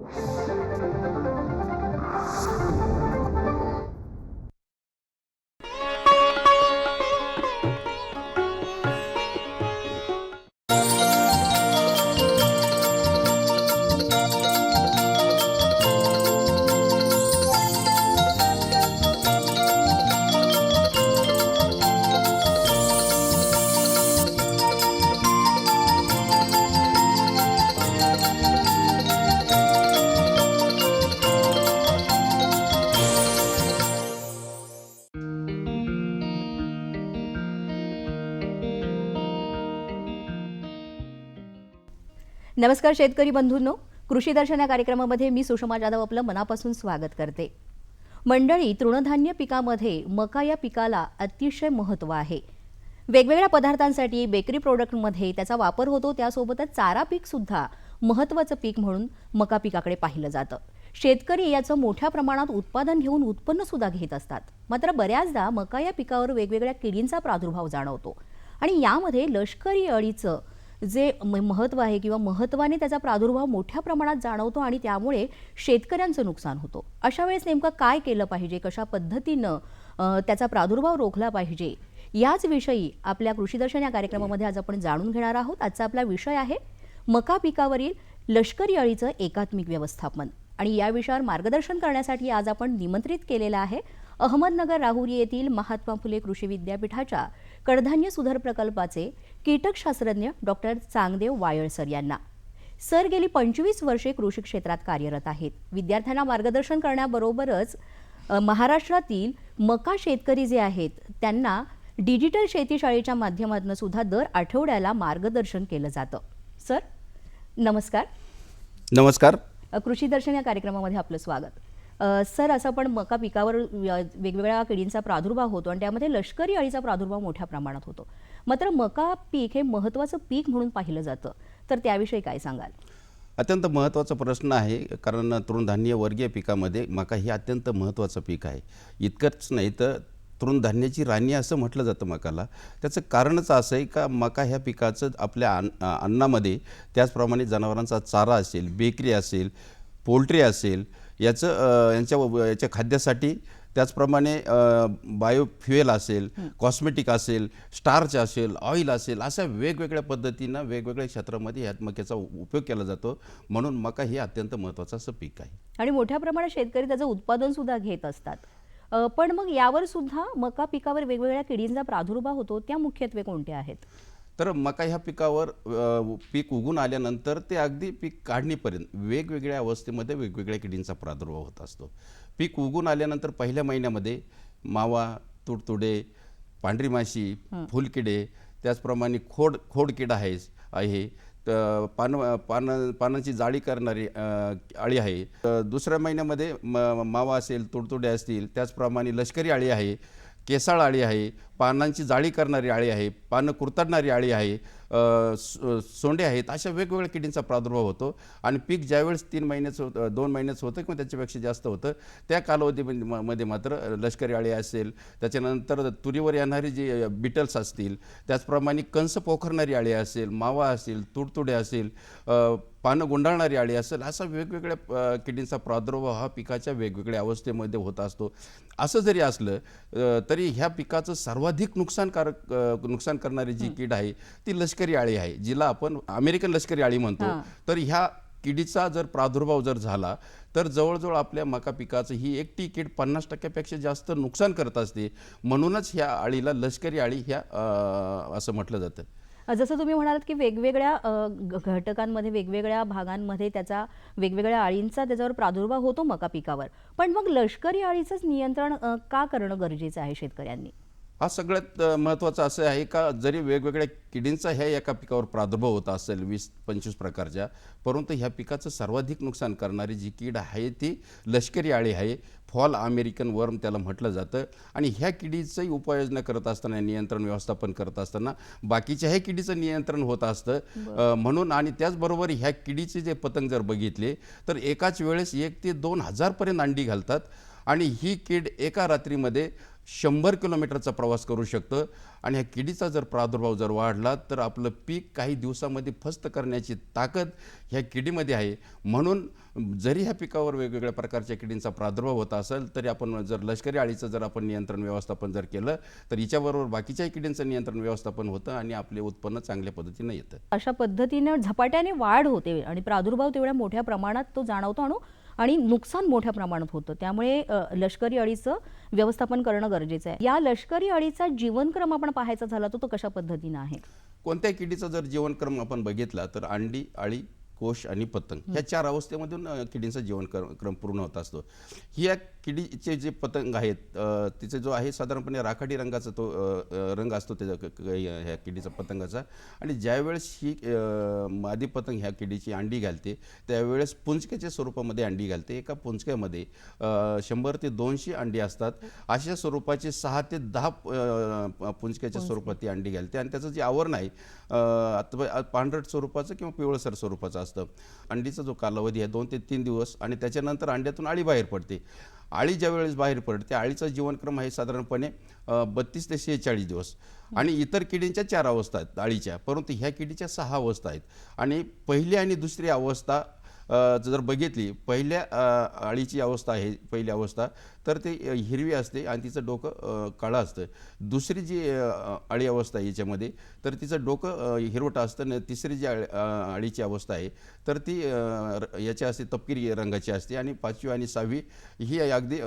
Thank you. नमस्कार शेतकरी बंधूंनो. कृषी दर्शन या कार्यक्रमामध्ये मी सुषमा जाधव आपलं मनापासून स्वागत करते. मंडळी तृणधान्य पिकामध्ये मका या पिकाला अतिशय महत्त्व आहे. वेगवेगळ्या पदार्थांसाठी बेकरी प्रोडक्टमध्ये त्याचा वापर होतो त्यासोबतच चारा पीकसुद्धा महत्त्वाचं पीक म्हणून मका पिकाकडे पाहिलं जातं. शेतकरी याचं मोठ्या प्रमाणात उत्पादन घेऊन उत्पन्नसुद्धा घेत असतात. मात्र बऱ्याचदा मका या पिकावर वेगवेगळ्या किडींचा प्रादुर्भाव जाणवतो. आणि यामध्ये लष्करी अळीचं जे म- महत्त्व आहे किंवा महत्त्वाने त्याचा प्रादुर्भाव मोठ्या प्रमाणात जाणवतो आणि त्यामुळे शेतकऱ्यांचं नुकसान होतं. अशा वेळेस नेमकं काय केलं पाहिजे? कशा पद्धतीनं त्याचा प्रादुर्भाव रोखला पाहिजे? याच विषयी आपल्या कृषीदर्शन या कार्यक्रमामध्ये आज आपण जाणून घेणार आहोत. आजचा आपला विषय आहे मका पिकावरील लष्करी अळीचं एकात्मिक व्यवस्थापन. आणि या विषयावर मार्गदर्शन करण्यासाठी आज आपण निमंत्रित केलेलं आहे अहमदनगर राहुरी येथील महात्मा फुले कृषी विद्यापीठाच्या कडधान्य सुधार प्रकल्पाचे कीटकशास्त्रज्ञ डॉक्टर चांगदेव वायळ सर यांना. सर गेली पंचवीस वर्षे कृषी क्षेत्रात कार्यरत आहेत. विद्यार्थ्यांना मार्गदर्शन करण्याबरोबरच महाराष्ट्रातील मका शेतकरी जे आहेत त्यांना डिजिटल शेतीशाळेच्या माध्यमातून सुद्धा दर आठवड्याला मार्गदर्शन केलं जातं. सर नमस्कार. नमस्कार. कृषी दर्शन या कार्यक्रमामध्ये आपलं स्वागत. सर असं पण मका पिकावर वेगवेगळ्या किडींचा प्रादुर्भाव होतो आणि त्यामध्ये लष्करी अळीचा प्रादुर्भाव मोठ्या प्रमाणात होतो. मात्र मका पीक हे महत्त्वाचं पीक म्हणून पाहिलं जातं. तर त्याविषयी काय सांगाल? अत्यंत महत्त्वाचा प्रश्न आहे कारण तृणधान्य वर्गीय पिकामध्ये मका हे अत्यंत महत्त्वाचं पीक आहे. इतकंच नाही तर तृणधान्याची राणी असं म्हटलं जातं मकाला. त्याचं कारणच असं आहे का मका ह्या पिकाचं आपल्या अन्न अन्नामध्ये त्याचप्रमाणे जनावरांचा चारा असेल बेकरी असेल पोल्ट्री असेल याचं यांच्या याच्या खाद्यासाठी त्याचप्रमाणे बायोफ्युएल असेल कॉस्मेटिक असेल स्टार्च असेल ऑइल असेल अशा वेगवेगळ्या पद्धतीनं वेगवेगळ्या क्षेत्रामध्ये ह्या मक्याचा उपयोग केला जातो. म्हणून मका हे अत्यंत महत्त्वाचं असं पीक आहे. आणि मोठ्या प्रमाणात शेतकरी त्याचं उत्पादन सुद्धा घेत असतात. पण मग यावर सुद्धा मका पिकावर वेगवेगळ्या किडींचा प्रादुर्भाव होतो. त्या मुख्यत्वे कोणत्या आहेत? तर मका ह्या पिकावर पीक उगून आल्यानंतर ते अगदी पीक काढणीपर्यंत वेगवेगळ्या अवस्थेमध्ये वेगवेगळ्या किडींचा प्रादुर्भाव होत असतो. पीक उगून आल्यानंतर पहिल्या महिन्यामध्ये मावा तुडतुडे पांढरी माशी फुलकिडे त्याचप्रमाणे खोड खोडकिडा आहे आहे. पान पान पानांची जाळी करणारी अळी आहे. दुसऱ्या महिन्यामध्ये म मावा असेल तुडतुडे असतील त्याचप्रमाणे लष्करी अळी आहे केसाळ अळी आहे पानांची जाळी करणारी आळी आहे पानं कुरतडणारी आळी आहे सोंडे आहेत अशा वेगवेगळ्या किडींचा प्रादुर्भाव होतो. आणि पीक ज्यावेळेस तीन महिन्याचं होतं दोन महिन्याचं होतं किंवा त्याच्यापेक्षा जास्त होतं त्या कालावधीमध्ये म- मध्ये मात्र लष्करी आळी असेल त्याच्यानंतर तुरीवर येणारी जी बिटल्स असतील त्याचप्रमाणे कंस पोखरणारी आळी असेल मावा असेल तुडतुडे असेल पानं गुंडाळणारी आळी असेल असा वेगवेगळ्या किडींचा प्रादुर्भाव हा पिकाच्या वेगवेगळ्या अवस्थेमध्ये होत असतो. असं जरी असलं तरी ह्या पिकाचं सर्वाधिक नुकसानकारक नुकसान करणारी जी कीड आहे ती लष्करी अळी आहे जिला आपण अमेरिकन लष्करी अळी म्हणतो. तर ह्या किडीचा जर प्रादुर्भाव जर झाला तर जवळजवळ आपल्या मका पिकाचं ही एकटी कीड पन्नास टक्क्यापेक्षा जास्त नुकसान करत असते. म्हणूनच ह्या अळीला लष्करी अळी ह्या असं म्हटलं जातं. जसं तुम्ही म्हणालात की वेगवेगळ्या घटकांमध्ये वेगवेगळ्या भागांमध्ये त्याचा वेगवेगळ्या अळींचा त्याच्यावर प्रादुर्भाव होतो मका पिकावर. पण मग लष्करी अळीचंच नियंत्रण का करणं गरजेचं आहे शेतकऱ्यांनी? हा सगळ्यात महत्त्वाचं असं आहे का जरी वेगवेगळ्या किडींचा ह्या एका पिकावर प्रादुर्भाव होत असेल वीस पंचवीस प्रकारच्या परंतु ह्या पिकाचं सर्वाधिक नुकसान करणारी जी कीड आहे ती लष्करी अळी आहे. फॉल अमेरिकन वर्म त्याला म्हटलं जातं. आणि ह्या किडीचंही उपाययोजना करत असताना नियंत्रण व्यवस्थापन करत असताना बाकीच्याही किडीचं नियंत्रण होत असतं. म्हणून आणि त्याचबरोबर ह्या किडीचे जे पतंग जर बघितले तर एकाच वेळेस एक ते दोन हजारपर्यंत अंडी घालतात. आणि ही कीड एका रात्रीमध्ये शंभर किलोमीटरचा प्रवास करू शकतं. आणि ह्या किडीचा जर प्रादुर्भाव जर वाढला तर आपलं पीक काही दिवसामध्ये फस्त करण्याची ताकद ह्या किडीमध्ये आहे. म्हणून जरी ह्या पिकावर वेगवेगळ्या प्रकारच्या किडींचा प्रादुर्भाव होत असेल तरी आपण जर लष्करी अळीचं जर आपण नियंत्रण व्यवस्थापन जर केलं तर हिच्याबरोबर बाकीच्याही किडींचं नियंत्रण व्यवस्थापन होतं आणि आपले उत्पन्न चांगल्या पद्धतीनं येतं. अशा पद्धतीने झपाट्याने वाढ होते आणि प्रादुर्भाव तेवढ्या मोठ्या प्रमाणात तो जाणवतो. आणि आणि नुकसान मोठ्या प्रमाणात होतं. त्यामुळे लष्करी अळीचं व्यवस्थापन करणं गरजेचं आहे. या लष्करी अळीचा जीवनक्रम आपण पाहायचा झाला तर तो कशा पद्धतीनं आहे? कोणत्या किडीचा जर जीवनक्रम आपण बघितला तर अंडी अळी कोश आणि पतंग ह्या चार अवस्थेमधून किडींचा जीवनक्रम क्रम पूर्ण होत असतो. ही या किडीचे जे पतंग आहेत तिचे जो आहे साधारणपणे राखाडी रंगाचा तो रंग असतो या- ह्या किडीचा पतंगाचा. आणि ज्यावेळेस ही मादी पतंग ह्या किडीची अंडी घालते त्यावेळेस पुंजक्याच्या स्वरूपामध्ये अंडी घालते. एका पुंजक्यामध्ये शंभर ते दोनशे अंडी असतात. अशा स्वरूपाचे सहा ते दहा पुंजक्याच्या स्वरूपात ती अंडी घालते. आणि त्याचं जे आवरण आहे पांढरट स्वरूपाचं किंवा पिवळसर स्वरूपाचं असतं. अंडीचा जो कालावधी आहे दोन ते तीन दिवस आणि त्याच्यानंतर अंड्यातून आळी बाहेर पडते. आळी ज्या वेळेस बाहेर पडते आळीचा जीवनक्रम आहे साधारणपणे बत्तीस ते शेहेचाळीस दिवस. आणि इतर किडींच्या चार अवस्था आहेत आळीच्या परंतु ह्या किडीच्या सहा अवस्था आहेत. आणि पहिली आणि दुसरी अवस्था जर बघितली पहिल्या अळीची अवस्था आहे पहिली अवस्था तर ते हिरवी असते आणि तिचं डोकं काळं असतं. दुसरी जी अळी अवस्था आहे याच्यामध्ये तर तिचं डोकं हिरवट हिरवटं असतं आणि तिसरी जी अळीची अवस्था आहे तर ती र- याची असते तपकिरी रंगाची असते आणि पाचवी आणि सहावी ही अगदी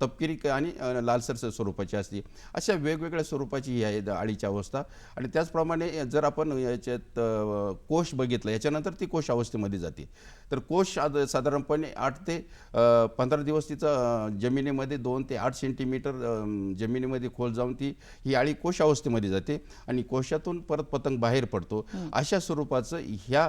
तपकिरी आणि लालसर स्वरूपाची असते. अशा वेगवेगळ्या स्वरूपाची ही आहे अळीची अवस्था. आणि त्याचप्रमाणे जर आपण याच्यात कोश बघितलं याच्यानंतर ती कोश अवस्थेमध्ये जाते. तर कोश साधारणपणे आठ ते पंधरा दिवस तिचं जमिनीमध्ये दोन ते आठ सेंटीमीटर जमिनीमध्ये खोल जाऊन ती ही आळी कोश अवस्थेमध्ये जाते आणि कोशातून परत पतंग बाहेर पडतो. अशा स्वरूपाचं ह्या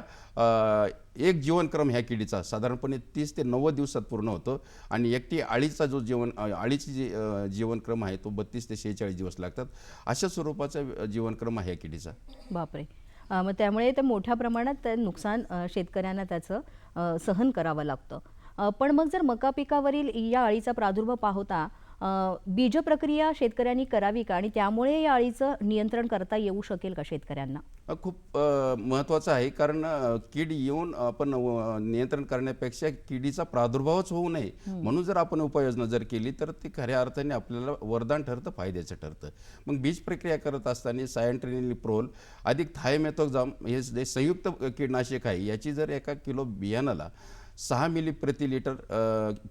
एक जीवनक्रम ह्या किडीचा साधारणपणे तीस ते नव्वद दिवसात पूर्ण होतो आणि एकटी आळीचा जो जीवन आळीची जी जीवनक्रम आहे तो बत्तीस ते शेहेचाळीस दिवस लागतात. अशा स्वरूपाचा जीवनक्रम आहे या किडीचा. बापरे. मग त्यामुळे ते मोठ्या प्रमाणात नुकसान शेतकऱ्यांना त्याचं सहन करावं लागतं. पण मग जर मका पिकावरील या अळीचा प्रादुर्भाव पाहता बीज प्रक्रिया शेतकऱ्यांनी करावी का? आणि त्यामुळे या अळीचं नियंत्रण करता येऊ शकेल का शेतकऱ्यांना? खूप महत्त्वाचं आहे. कारण कीड येऊन आपण नियंत्रण करण्यापेक्षा किडीचा प्रादुर्भावच होऊ नये. म्हणून जर आपण उपाययोजना जर केली तर ती खऱ्या अर्थाने आपल्याला वरदान ठरतं फायद्याचं ठरतं. मग बीज प्रक्रिया करत असताना सायंट्रिनिप्रोल अधिक थायमेथोक्झाम हे संयुक्त कीटनाशक आहे याची जर एका किलो बियाणाला सहा मिली प्रति लिटर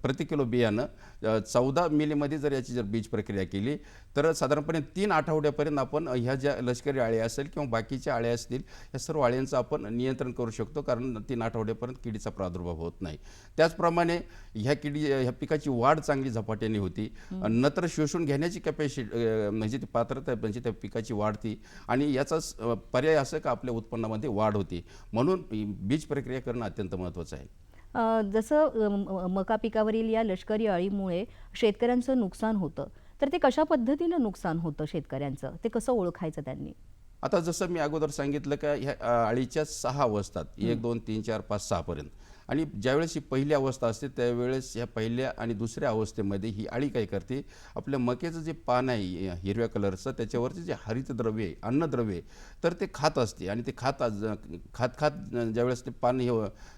प्रति किलो बियाणं चौदा मिलीमध्ये जर याची जर बीज प्रक्रिया केली तर साधारणपणे तीन आठवड्यापर्यंत आपण ह्या ज्या लष्करी आळ्या असेल किंवा बाकीच्या आळ्या असतील या सर्व आळ्यांचं आपण नियंत्रण करू शकतो कारण तीन आठवड्यापर्यंत किडीचा प्रादुर्भाव होत नाही. त्याचप्रमाणे ह्या किडी ह्या पिकाची वाढ चांगली झपाट्याने होती. नत्र शोषून घेण्याची कॅपॅसिटी म्हणजे ती पात्रता म्हणजे त्या पिकाची वाढती आणि याचा स- अ, पर्याय असं का आपल्या उत्पन्नामध्ये वाढ होती. म्हणून बीज प्रक्रिया करणं अत्यंत महत्त्वाचं आहे. जसं मका पिकावरील या लष्करी अळीमुळे शेतकऱ्यांचं नुकसान होतं तर ते कशा पद्धतीनं नुकसान होतं शेतकऱ्यांचं? ते कसं ओळखायचं त्यांनी? आता जसं मी अगोदर सांगितलं का ह्या अळीच्या सहा अवस्थात एक दोन तीन चार पाच सहापर्यंत. आणि ज्यावेळेस ही पहिली अवस्था असते त्यावेळेस ह्या पहिल्या आणि दुसऱ्या अवस्थेमध्ये ही अळी काय करते? आपल्या मक्याचं जे पान आहे हिरव्या कलरचं त्याच्यावरचे जे हरितद्रव्य आहे अन्नद्रव्य तर ते खात असते. आणि ते खात खात खात ज्यावेळेस ते पान हे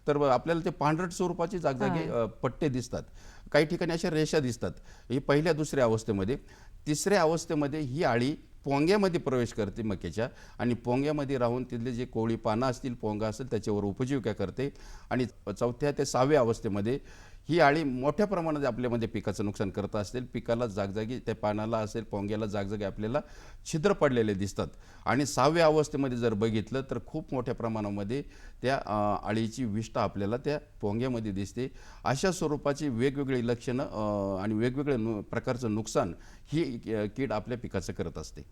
तर आपल्याला ते पांढरट स्वरूपाचे जागजागे पट्टे दिसतात. काही ठिकाणी अशा रेषा दिसतात. ही पहिल्या दुसऱ्या अवस्थेमध्ये तिसऱ्या अवस्थेमध्ये ही आळी पोंग्यामध्ये प्रवेश करते मक्याच्या आणि पोंग्यामध्ये राहून तिथले जे कोवळी पानं असतील पोंगा असेल त्याच्यावर उपजीविका करते. आणि चौथ्या ते सहाव्या अवस्थेमध्ये ही आळी मोठ्या प्रमाणात आपल्यामध्ये पिकाचं नुकसान करत असेल पिकाला जागजागी त्या पानाला असेल पोंग्याला जागजागी आपल्याला छिद्र पडलेले दिसतात. आणि सहाव्या अवस्थेमध्ये जर बघितलं तर खूप मोठ्या प्रमाणामध्ये त्या आळीची अळीची विष्ठा आपल्याला त्या पोंग्यामध्ये दिसते. अशा स्वरूपाची वेगवेगळी लक्षणं आणि वेगवेगळ्या नु प्रकारचं नुकसान ही कीड आपल्या पिकाचं करत असते.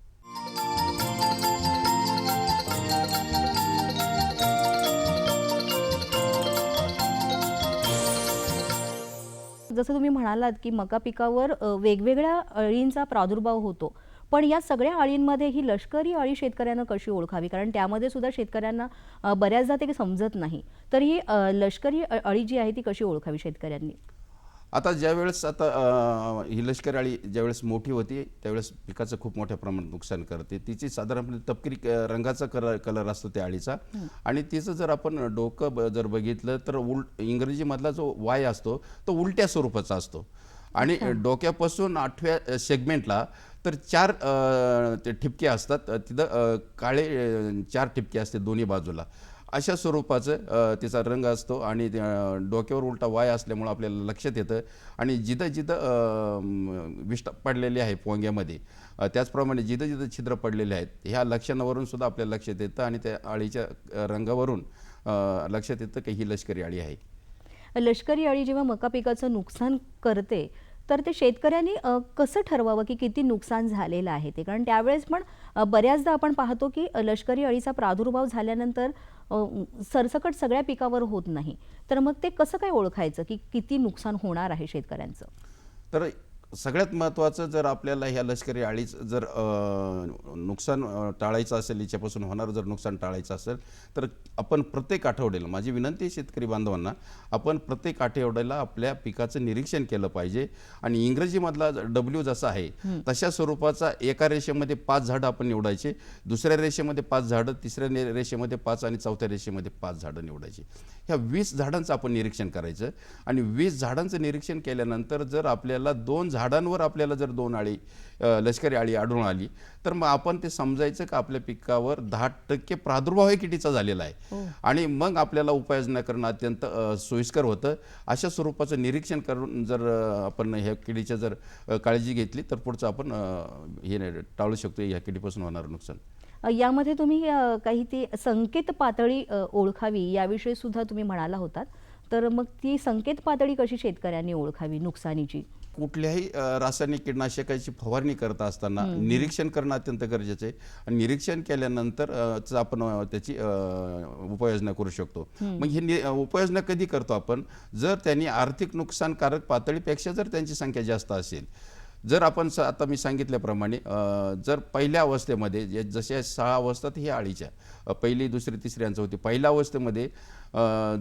जसं तुम्ही म्हणालात की मका पिकावर वेगवेगळ्या अळींचा प्रादुर्भाव होतो. पण या सगळ्या अळींमध्ये ही लष्करी अळी शेतकऱ्यांना कशी ओळखावी? कारण त्यामध्ये सुद्धा शेतकऱ्यांना बऱ्याचदा ते समजत नाही. तर ही लष्करी अळी जी आहे ती कशी ओळखावी शेतकऱ्यांनी? आता ज्यावेळेस आता ही लष्करी अळी ज्यावेळेस मोठी होती त्यावेळेस पिकाचं खूप मोठ्या प्रमाणात नुकसान करते. तिची साधारणपणे तपकिरी रंगाचा कलर कलर असतो त्या अळीचा. आणि तिचं जर आपण डोकं ब- जर बघितलं तर उल इंग्रजीमधला जो वाय असतो तो उलट्या स्वरूपाचा असतो. आणि डोक्यापासून आठव्या सेगमेंटला तर चार ते ठिपके असतात. तिथं काळे चार ठिपके असते दोन्ही बाजूला. अशा स्वरूपाचं तिचा रंग असतो आणि डोक्यावर उलटा वाय असल्यामुळं आपल्याला लक्षात येतं. आणि जिथं जिथं विष्ट पडलेले आहे पोंग्यामध्ये त्याचप्रमाणे जिथं जिथं छिद्र पडलेले आहेत ह्या लक्षणावरून सुद्धा आपल्याला लक्षात येतं आणि त्या अळीच्या रंगावरून लक्षात येतं की ही लष्करी अळी आहे. लष्करी अळी जेव्हा मका पिकाचं नुकसान करते तर ते शेतकऱ्यांनी कसं ठरवावं की किती नुकसान झालेलं आहे ते? कारण त्यावेळेस पण बऱ्याचदा आपण पाहतो की लष्करी अळीचा प्रादुर्भाव झाल्यानंतर सरसकट सगळ्या पिकावर होत नाही. तर मग ते कसं काय ओळखायचं की किती नुकसान होणार आहे शेतकऱ्यांचं? तर सगळ्यात महत्त्वाचं जर आपल्याला ह्या लष्करी अळीच जर नुकसान टाळायचं असेल याच्यापासून होणारं जर नुकसान टाळायचं असेल तर आपण प्रत्येक आठवड्याला माझी विनंती आहे शेतकरी बांधवांना आपण प्रत्येक आठवड्याला आपल्या पिकाचं निरीक्षण केलं पाहिजे. आणि इंग्रजीमधला डब्ल्यू जसा आहे तशा स्वरूपाचा एका रेषेमध्ये पाच झाडं आपण निवडायचे दुसऱ्या रेषेमध्ये पाच झाडं तिसऱ्या रेषेमध्ये पाच आणि चौथ्या रेषेमध्ये पाच झाडं निवडायची. ह्या वीस झाडांचं आपण निरीक्षण करायचं. आणि वीस झाडांचं निरीक्षण केल्यानंतर जर आपल्याला दोन झाडांवर आपल्याला जर दोन आळी लष्करी आळी आढळून आली तर मग आपण ते समजायचं का आपल्या पिकावर दहा टक्के प्रादुर्भाव हे किडीचा झालेला आहे? आणि मग आपल्याला उपाययोजना करणं अत्यंत सोयीस्कर होतं. अशा स्वरूपाचं निरीक्षण करून जर आपण ह्या किडीच्या जर काळजी घेतली तर पुढचं आपण हे टाळू शकतो ह्या किडीपासून होणारं नुकसान. यामध्ये तुम्ही काही ती संकेत पातळी ओळखावी याविषयी सुद्धा तुम्ही म्हणाला होतात. तर मग ती संकेत पातळी कशी शेतकऱ्यांनी ओळखावी नुकसानीची? कुठल्याही रासायनिक कीटकनाशकाची फवारणी करत असताना निरीक्षण करणं अत्यंत गरजेचं आहे. आणि निरीक्षण केल्यानंतर आपण त्याची उपाययोजना करू शकतो. मग ही उपाययोजना कधी करतो आपण? जर त्यांनी आर्थिक नुकसानकारक पातळीपेक्षा जर त्यांची संख्या जास्त असेल जर आपण आता मी सांगितल्याप्रमाणे जर पहिल्या अवस्थेमध्ये जशा सहा अवस्थात ही अळीच्या अ, पहिली दुसरी तिसरी यांचं होती. पहिल्या अवस्थेमध्ये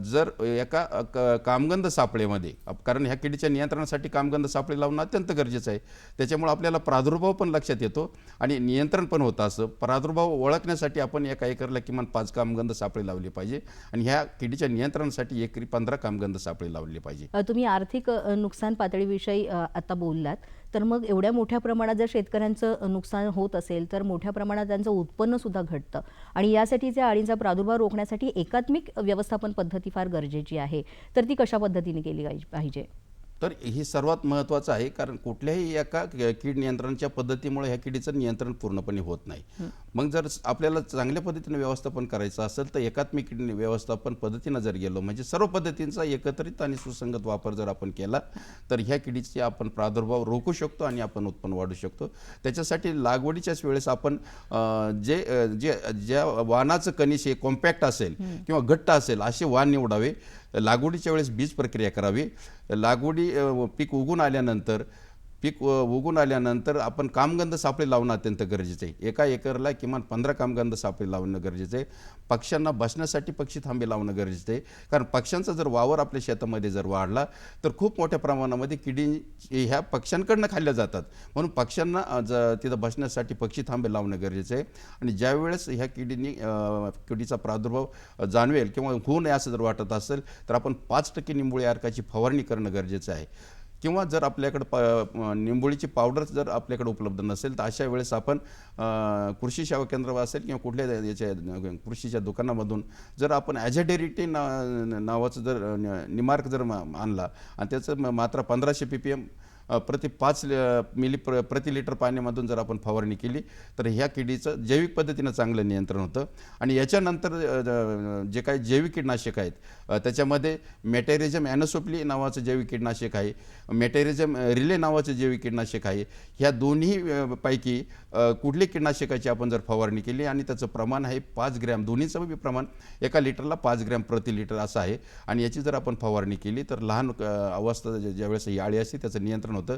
जर एका क- कामगंध सापळेमध्ये कारण ह्या किडीच्या नियंत्रणासाठी कामगंध सापळे लावणं अत्यंत गरजेचं आहे. त्याच्यामुळे आपल्याला प्रादुर्भाव पण लक्षात येतो आणि नियंत्रण पण होतं असं. प्रादुर्भाव ओळखण्यासाठी आपण एका एकरला किमान पाच कामगंध सापळे लावले पाहिजे आणि ह्या किडीच्या नियंत्रणासाठी एकरी पंधरा कामगंध सापळे लावले पाहिजे. तुम्ही आर्थिक नुकसान पातळीविषयी आता बोललात. तर मग एवढ्या मोठ्या प्रमाणात जर शेतकऱ्यांचं नुकसान होत असेल तर मोठ्या प्रमाणात त्यांचं उत्पन्न सुद्धा घटतं. आणि यासाठी त्या अळींचा प्रादुर्भाव रोखण्यासाठी एकात्मिक व्यवस्थापन पद्धती फार गरजेची आहे. तर ती कशा पद्धतीने केली पाहिजे- पाहिजे? तर ही सर्वात महत्त्वाचं आहे कारण कुठल्याही एका कीड नियंत्रणाच्या पद्धतीमुळे ह्या किडीचं नियंत्रण पूर्णपणे होत नाही. मग जर आपल्याला चांगल्या पद्धतीने व्यवस्थापन करायचं असेल तर एकात्मिक कीड व्यवस्थापन पद्धतीनं जर गेलो म्हणजे सर्व पद्धतींचा एकत्रित आणि सुसंगत वापर जर आपण केला तर ह्या किडीचे आपण प्रादुर्भाव रोखू शकतो आणि आपण उत्पन्न वाढू शकतो. त्याच्यासाठी लागवडीच्याच वेळेस आपण जे जे ज्या वाणाचं कनिश हे कॉम्पॅक्ट असेल किंवा घट्ट असेल असे वाण निवडावे. लागवडीच्या वेळेस बीज प्रक्रिया करावी. लागवडी पीक उगून आल्यानंतर पीक उगून आल्यानंतर आपण कामगंध सापळे लावणं अत्यंत गरजेचं आहे. एका एकरला किमान पंधरा कामगंध सापळे लावणं गरजेचं आहे. पक्ष्यांना बसण्यासाठी पक्षी थांबे लावणं गरजेचं आहे. कारण पक्ष्यांचा जर वावर आपल्या शेतामध्ये जर वाढला तर खूप मोठ्या प्रमाणामध्ये किडी ह्या पक्ष्यांकडनं खाल्ल्या जातात. म्हणून पक्ष्यांना ज तिथं बसण्यासाठी पक्षी थांबे लावणं गरजेचं आहे. आणि ज्यावेळेस ह्या किडीनी किडीचा प्रादुर्भाव जाणवेल किंवा होऊ नये असं जर वाटत असेल तर आपण पाच टक्के निंबोळी अर्काची फवारणी करणं गरजेचं आहे. किंवा जर आपल्याकडं प निंबोळीची पावडर जर आपल्याकडे उपलब्ध नसेल तर अशा वेळेस आपण कृषी सेवा केंद्र असेल किंवा कुठल्या याच्या कृषीच्या दुकानामधून जर आपण ॲझॅडेरिटी ना नावाचं जर निमार्क जर मा- आणला आणि त्याचं मात्र मात्रा पंधराशे पी पी एम प्रति पाच मिली प्र प्रति लिटर पाण्यामधून जर आपण फवारणी केली तर ह्या किडीचं जैविक पद्धतीनं चांगलं नियंत्रण होतं. आणि याच्यानंतर जे काही जैविक कीटनाशक आहेत त्याच्यामध्ये मेटेरिझम ॲनोसोप्ली नावाचं जैविक कीटनाशक आहे मेटेरिझम रिले नावाचं जैविक कीटनाशक आहे ह्या दोन्ही पैकी कुठली कीटनाशकाची आपण जर फवारणी केली आणि त्याचं प्रमाण आहे पाच ग्रॅम दोन्हीचं बी प्रमाण एका लिटरला पाच ग्रॅम प्रति लिटर असं आहे. आणि याची जर आपण फवारणी केली तर लहान अवस्था ज्यावेळेस ही आळी असते त्याचं नियंत्रण होतं.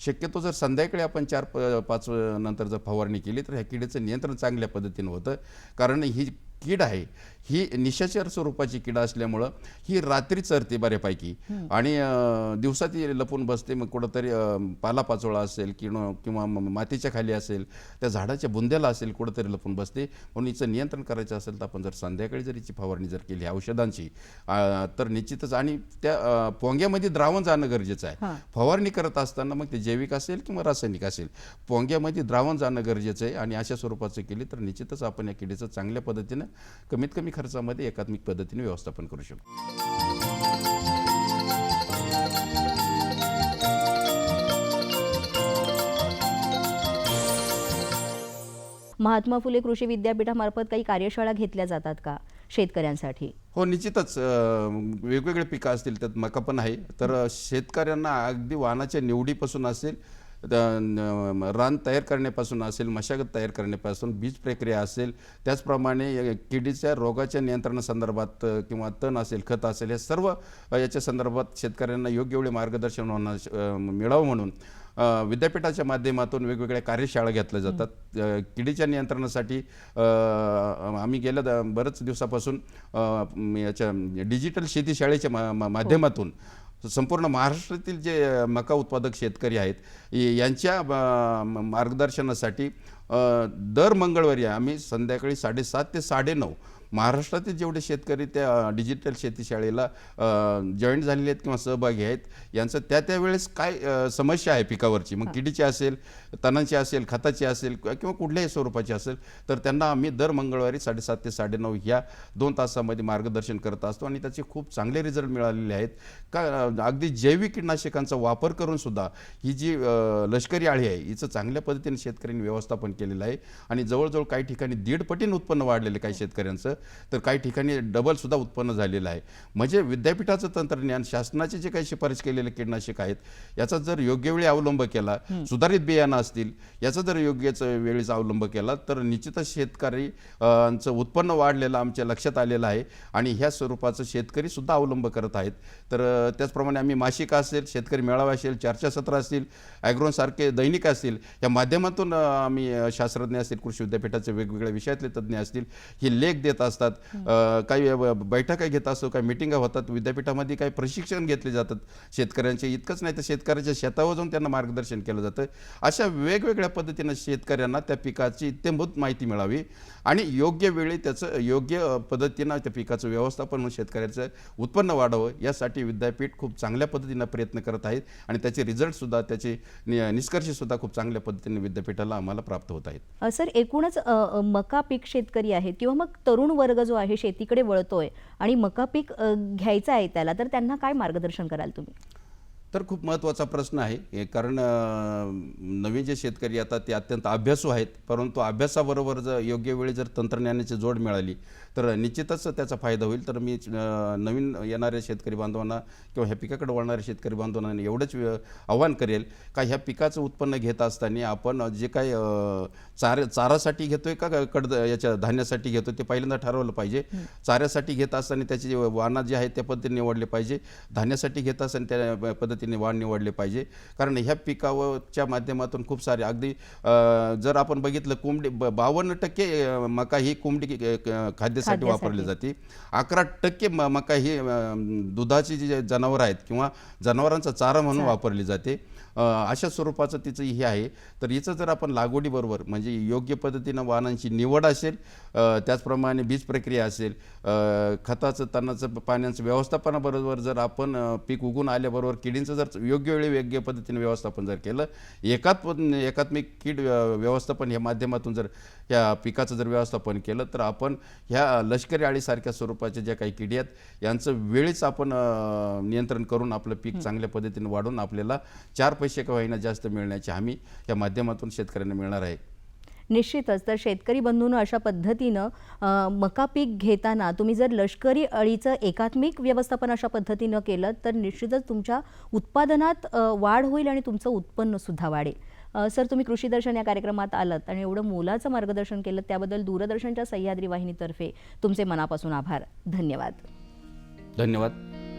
शक्यतो जर संध्याकाळी आपण चार प पाच नंतर जर फवारणी केली तर ह्या किडीचं नियंत्रण चांगल्या पद्धतीनं होतं. कारण ही कीड आहे ही निशाचर स्वरूपाची किडा असल्यामुळं ही रात्री चरते बऱ्यापैकी. आणि अं, दिवसा ती लपून बसते मग कुठंतरी पालापाचोळा असेल किंवा किंवा मातीच्या खाली असेल त्या झाडाच्या बुंद्याला असेल कुठंतरी लपून बसते. म्हणून हिचं नियंत्रण करायचं असेल तर आपण जर संध्याकाळी जर हिची फवारणी जर केली औषधांची तर निश्चितच आणि त्या पोंग्यामध्ये द्रावण जाणं गरजेचं आहे. फवारणी करत असताना मग ते जैविक असेल किंवा रासायनिक असेल पोंग्यामध्ये द्रावण जाणं गरजेचं आहे. आणि अशा स्वरूपाचं केली तर निश्चितच आपण या किडीचं चांगल्या पद्धतीनं कमीत कमी खर्चामध्ये एकात्मिक पद्धतीने व्यवस्थापन करू शकतो. महात्मा फुले कृषी विद्यापीठामार्फत काही कार्यशाळा घेतल्या जातात का शेतकऱ्यांसाठी? हो निश्चितच. वेगवेगळे पिकं असतील त्यात मका पण आहे. तर शेतकऱ्यांना अगदी वाहनाच्या निवडीपासून असेल रान तयार करण्यापासून असेल मशागत तयार करण्यापासून बीज प्रक्रिया असेल त्याचप्रमाणे किडीच्या रोगाच्या नियंत्रणासंदर्भात किंवा तण असेल खत असेल हे सर्व याच्या संदर्भात शेतकऱ्यांना योग्य वेळी मार्गदर्शन होणार मिळावं म्हणून विद्यापीठाच्या माध्यमातून वेगवेगळ्या कार्यशाळा घेतल्या जातात. किडीच्या नियंत्रणासाठी आम्ही गेल्या द- दिवसापासून याच्या डिजिटल शेती शाळेच्या मा- मा- माध्यमातून संपूर्ण महाराष्ट्रातील जे मका उत्पादक शेतकरी आहेत यांच्या मार्गदर्शनासाठी दर मंगळवारी आम्ही संध्याकाळी साडेसात ते साडेनऊ महाराष्ट्रातील जेवढे शेतकरी त्या डिजिटल शेती शाळेला जॉईन झालेले आहेत किंवा सहभागी आहेत यांचं त्या त्यावेळेस काय समस्या आहे पिकावरची? मग किडीची असेल तणांची असेल खताची असेल किंवा कुठल्याही स्वरूपाची असेल तर त्यांना आम्ही दर मंगळवारी साडेसात ते साडेनऊ ह्या दोन तासामध्ये मार्गदर्शन करत असतो आणि त्याचे खूप चांगले रिझल्ट मिळालेले आहेत. का अगदी जैविक कीटकनाशकांचा वापर करून सुद्धा ही जी लष्करी आळी आहे हिचं चांगल्या पद्धतीने शेतकऱ्यांनी व्यवस्थापन केलेलं आहे आणि जवळजवळ काही ठिकाणी दीड पटीने उत्पन्न वाढलेलं आहे काही शेतकऱ्यांचं. तर काही ठिकाणी डबल सुद्धा उत्पन्न झालेलं आहे. म्हणजे विद्यापीठाचं तंत्रज्ञान शासनाचे जे काही शिफारस केलेले कीटकनाशक आहेत याचा जर योग्य वेळी अवलंब केला सुधारित बियाणं असतील याचा जर योग्यच वेळीचा अवलंब केला तर निश्चितच शेतकरी चं उत्पन्न वाढलेलं आमच्या लक्षात आलेलं आहे आणि ह्या स्वरूपाचं शेतकरी सुद्धा अवलंब करत आहेत. तर त्याचप्रमाणे आम्ही मासिक असेल शेतकरी मेळावा असेल चर्चासत्र असतील ॲग्रोसारखे दैनिक असतील या माध्यमातून आम्ही शास्त्रज्ञ असतील कृषी विद्यापीठाचे वेगवेगळ्या विषयातले तज्ज्ञ असतील हे लेख देत असतात असतात. काही बैठका घेत असतो काही मिटिंगा होतात विद्यापीठामध्ये काही प्रशिक्षण घेतले जातात. शेतकऱ्यांचे इतकंच नाही तर शेतकऱ्याच्या शेतावर जाऊन त्यांना मार्गदर्शन केलं जातं. अशा वेगवेगळ्या पद्धतीनं शेतकऱ्यांना त्या पिकाची इत्यंभूत माहिती मिळावी आणि योग्य वेळी त्याचं योग्य पद्धतीनं त्या पिकाचं व्यवस्थापन म्हणून शेतकऱ्याचं उत्पन्न वाढावं यासाठी विद्यापीठ खूप चांगल्या पद्धतीनं प्रयत्न करत आहेत आणि त्याचे रिझल्टसुद्धा त्याचे नि- निष्कर्षसुद्धा खूप चांगल्या पद्धतीने विद्यापीठाला आम्हाला प्राप्त होत आहेत. सर एकूणच मका पीक शेतकरी आहेत किंवा मग तरुण वर्ग जो आहे शेतीकडे वळतोय आणि मका पीक घ्यायचं आहे त्याला तर त्यांना काय मार्गदर्शन कराल तुम्ही? तर खूप महत्त्वाचा प्रश्न आहे. कारण नवीन जे शेतकरी आता ते अत्यंत अभ्यासू आहेत. परंतु अभ्यासाबरोबर जर योग्य वेळी जर तंत्रज्ञानाची जोड मिळाली तर निश्चितच त्याचा फायदा होईल. तर मी नवीन येणाऱ्या शेतकरी बांधवांना किंवा ह्या पिकाकडे वळणाऱ्या शेतकरी बांधवांना एवढंच आव्हान करेल का ह्या पिकाचं उत्पन्न घेत असताना आपण जे काही अं, चार चारासाठी घेतोय का कड याच्या धान्यासाठी घेतोय ते पहिल्यांदा ठरवलं पाहिजे. चाऱ्यासाठी घेत असताना त्याचे जे वाहनं जे आहेत त्या पद्धतीने निवडले पाहिजे. धान्यासाठी घेत असताना त्या पद्धतीने वाण निवडले पाहिजे. कारण ह्या पिकावरच्या माध्यमातून खूप सारे अगदी जर आपण बघितलं कोंबडी बावन्न टक्के मका ही कोंबडी अं, खाद्यासाठी. वापरली जाते. अकरा टक्के म- मका ही दुधाची जी जनावरं आहेत किंवा जनावरांचा चारा म्हणून वापरली जाते. अशा स्वरूपाचं तिचं हे आहे. तर हिचं जर आपण लागवडीबरोबर म्हणजे योग्य पद्धतीनं वाहनांची निवड असेल त्याचप्रमाणे बीज प्रक्रिया असेल खताचं तणाचं पाण्याचं व्यवस्थापनाबरोबर जर आपण पीक उगून आल्याबरोबर किडींचं जर योग्य वेळी योग्य पद्धतीने व्यवस्थापन जर केलं एकात एकात्मिक कीड व्य- व्यवस्थापन या माध्यमातून जर ह्या पिकाचं जर व्यवस्थापन केलं तर आपण ह्या लष्करी आळीसारख्या स्वरूपाच्या ज्या काही किडी आहेत यांचं वेळीच आपण नियंत्रण करून आपलं पीक चांगल्या पद्धतीने वाढून आपल्याला चार पैसे का होईना जास्त मिळण्याची हमी या माध्यमातून शेतकऱ्यांना मिळणार आहे. निश्चितच तर शेतकरी बंधूंनो अशा पद्धतीनं मका पीक घेताना तुम्ही जर लष्करी अळीचं एकात्मिक व्यवस्थापन अशा पद्धतीनं केलं तर निश्चितच तुमच्या उत्पादनात वाढ होईल आणि तुमचं उत्पन्न सुद्धा वाढेल. सर तुम्ही कृषी दर्शन या कार्यक्रमात आलात आणि एवढं मोलाचं मार्गदर्शन केलं त्याबद्दल दूरदर्शनच्या सह्याद्री वाहिनीतर्फे तुमचे मनापासून आभार. धन्यवाद. धन्यवाद.